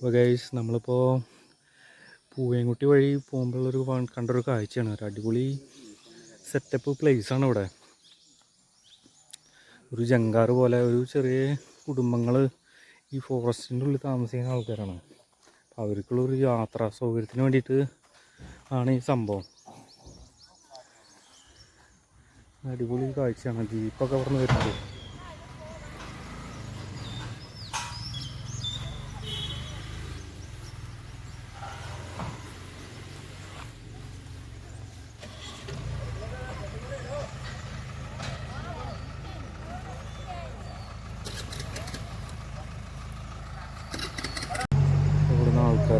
അപ്പോൾ ഗൈസ് നമ്മളിപ്പോൾ പൂവേൻകുട്ടി വഴി പോകുമ്പോഴുള്ളൊരു കണ്ടൊരു കാഴ്ചയാണ്. ഒരു അടിപൊളി സെറ്റപ്പ് പ്ലേസാണ് ഇവിടെ. ഒരു ജങ്കാറ് പോലെ ഒരു ചെറിയ കുടുംബങ്ങൾ ഈ ഫോറസ്റ്റിന്റെ ഉള്ളിൽ താമസിക്കുന്ന ആൾക്കാരാണ്. അപ്പോൾ അവർക്കുള്ളൊരു യാത്രാ സൗകര്യത്തിന് വേണ്ടിയിട്ട് ആണ് ഈ സംഭവം. അടിപൊളി കാഴ്ചയാണ്. ജീപ്പൊക്കെ നിന്ന് വരുന്നത് ഇവിടുന്ന് ആൾക്കാരെ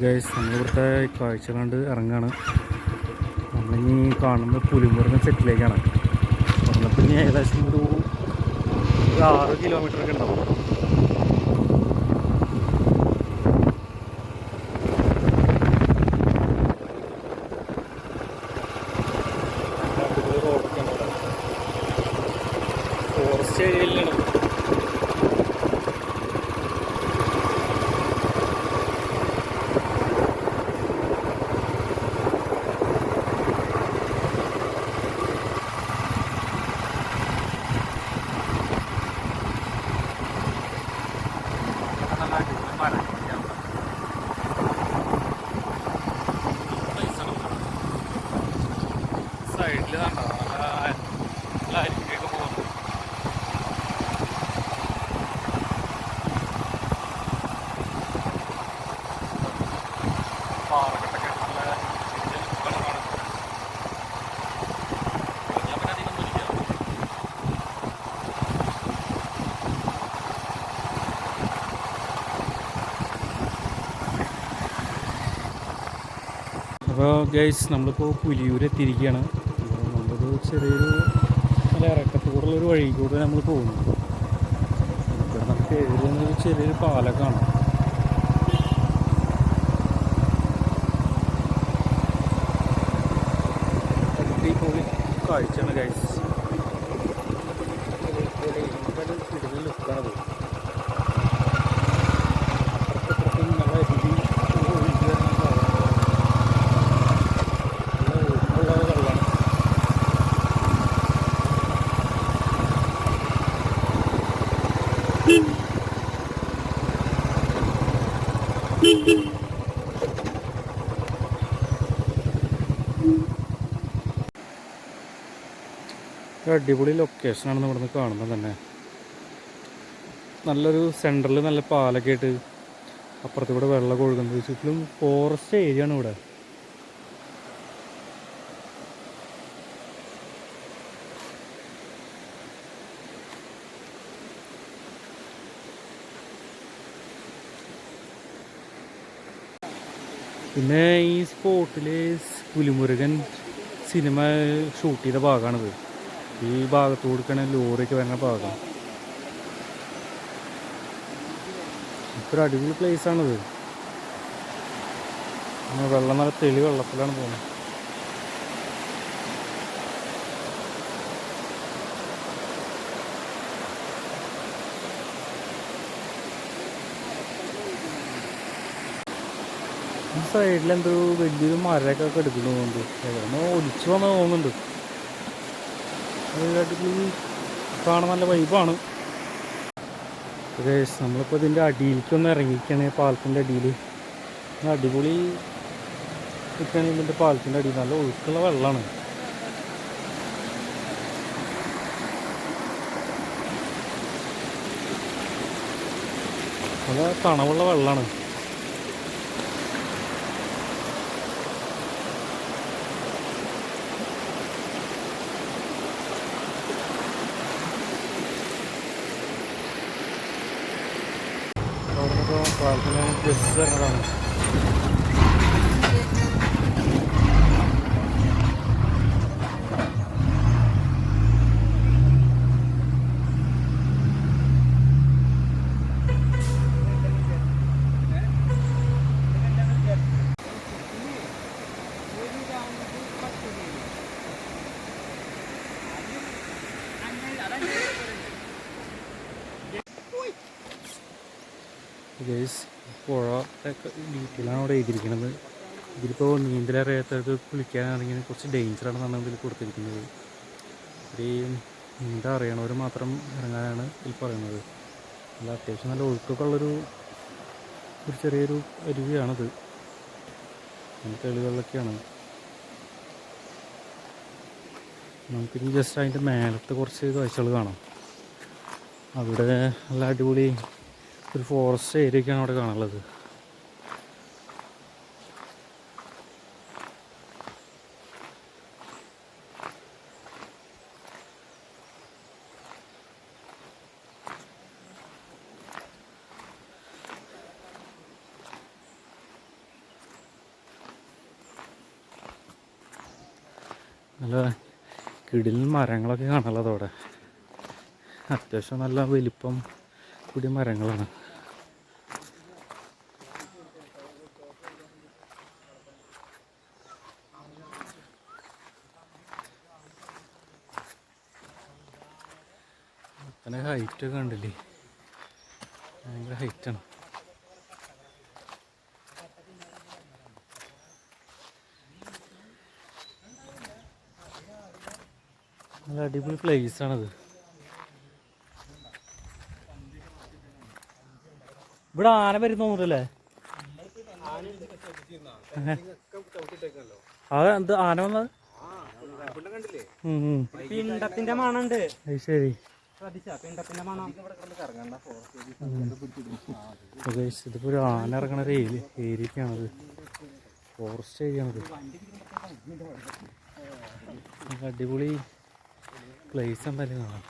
ഗൈസ് നമ്മളിവിടുത്തെ കാഴ്ച കണ്ട് ഇറങ്ങാണ്. നമ്മളിനി കാണുന്ന പുലിമുറിന് സെറ്റിലേക്കാണ് നമ്മളിപ്പോൾ ഇനി ഏകദേശം ഒരു ഒരു ആറ് കിലോമീറ്റർ ഒക്കെ ഉണ്ടാവും. ഫോറസ്റ്റ് ഏരിയയിലാണ് സൈഡിൽ അരിക്കൊക്കെ പോകുന്നു പാറക്കെട്ടൊക്കെ നല്ല കളറാണ് ഞാൻ പിന്നെ അധികം ഒന്നുമില്ല അപ്പോൾ ഗൈസ് നമ്മളിപ്പോൾ പുലിയൂർ എത്തിയിരിക്കുകയാണ് അപ്പോൾ നമ്മളൊരു ചെറിയൊരു നല്ല ഇറക്കത്തോടുള്ളൊരു വഴി കൂടെ നമ്മൾ പോകുന്നു. ഇവിടെ നമുക്ക് എഴുതുന്നൊരു ചെറിയൊരു പാലക്കാണ്. കാഴ്ചയാണ് ഗൈസ് കിടന്ന് ലുക്കാണത് അപ്പുറത്തപ്പുറത്തും നല്ല രീതി ഒഴുകി വരുന്ന സാധനം നല്ല ഒഴുക്കുള്ള വെള്ളമാണ് ഒരു അടിപൊളി ലൊക്കേഷനാണ് നിന്ന് കാണുന്നത് തന്നെ. നല്ലൊരു സെന്ററിൽ നല്ല പാലൊക്കെ ആയിട്ട് അപ്പുറത്തൂടെ വെള്ളമൊക്കെ ഒഴുകുന്നത്. ചുറ്റിലും ഫോറസ്റ്റ് ഏരിയ ആണ് ഇവിടെ. പിന്നെ ഈ സ്പോട്ടിൽ പുലിമുരുകൻ സിനിമ ഷൂട്ട് ചെയ്ത ഭാഗമാണിത്. ഈ ഭാഗത്ത് കൊടുക്കണ ലോറിക്ക് വരുന്ന ഭാഗം. ഇപ്പൊരു അടിപൊളി പ്ലേസ് ആണിത്. പിന്നെ വെള്ളം നല്ല തെളി വെള്ളത്തിലാണ് പോകുന്നത്. ഈ സൈഡിൽ എന്തോ വലിയൊരു മരമൊക്കെ എടുക്കുന്നുണ്ട് എവിടെ ഒലിച്ചു വന്ന് തോന്നുന്നുണ്ട്. അടിപൊളി കാണാൻ നല്ല വൈബാണ് നമ്മളിപ്പോൾ ഇതിന്റെ അടിയിലേക്കൊന്ന് ഇറങ്ങിയിരിക്കുകയാണ് പാലത്തിന്റെ അടിയിൽ അടിപൊളി നിൽക്കുകയാണ് ഇതിന്റെ പാലത്തിന്റെ അടിയിൽ നല്ല ഒഴുക്കുള്ള വെള്ളമാണ് നല്ല തണവുള്ള വെള്ളമാണ് Well, I'm Sağ olun. Görüşürüz. Guys പുഴ ഡീറ്റെയിലാണ് അവിടെ എഴുതിയിരിക്കുന്നത്. ഇതിലിപ്പോൾ നീന്തലറിയാത്തവർക്ക് കുളിക്കാനാണെങ്കിൽ കുറച്ച് ഡേഞ്ചറാണെന്നാണ് ഇതിൽ കൊടുത്തിരിക്കുന്നത്. ഒരു നീന്തൽ അറിയണവർ മാത്രം ഇറങ്ങാനാണ് ഇതിൽ പറയുന്നത്. അല്ല അത്യാവശ്യം നല്ല ഒഴുക്കൊക്കെ ഉള്ളൊരു ഒരു ചെറിയൊരു അരുവിയാണത്. നല്ല തെളിവുകളിലൊക്കെയാണ് നമുക്കിനി ജസ്റ്റ് അതിന്റെ മേലത്തെ കുറച്ച് കാഴ്ചകൾ കാണാം. അവിടെ നല്ല അടിപൊളി ഒരു ഫോറസ്റ്റ് ഏരിയ ഒക്കെയാണ് അവിടെ കാണുള്ളത് നല്ല കിടിൽ മരങ്ങളൊക്കെ കാണുള്ളത് അവിടെ. അത്യാവശ്യം നല്ല വലിപ്പം. കൂടിയ മരങ്ങളാണ്. ഹൈറ്റ് ഒക്കെ കണ്ടില്ലേ? ഭയങ്കര ഹൈറ്റാണ് നല്ല അടിപൊളി പ്ലേസ് ഇവിടെ ആന വരുന്നോന്നല്ലേ അത് എന്ത് ആന വന്നത്. പിണ്ടത്തിന്റെ മണുണ്ട് ശരി. ഇതിപ്പോ ഒരു ആന ഇറങ്ങണ ഒരു ഏരിയ ഏരിയക്കാണത്. ഫോറസ്റ്റ് ഏരിയ ആണത്. നല്ല അടിപൊളി പ്ലേസ് എന്തായാലും കാണാം.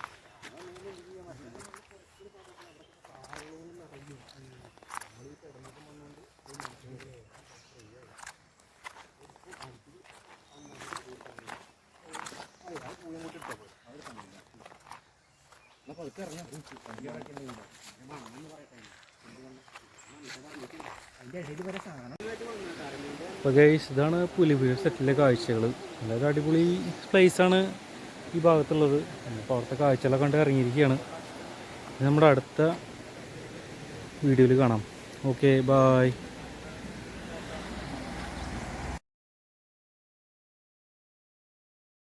അപ്പോൾ ഗൈസ് ഇതാണ് പുലിപുര സെറ്റിലെ കാഴ്ചകൾ നല്ലൊരു അടിപൊളി ആണ് ഈ ഭാഗത്തുള്ളത്. അപ്പോൾ അവിടുത്തെ കാഴ്ചകളൊക്കെ കണ്ട് ഇറങ്ങിയിരിക്കുകയാണ്. നമ്മുടെ അടുത്ത വീഡിയോയിൽ കാണാം. Okay bye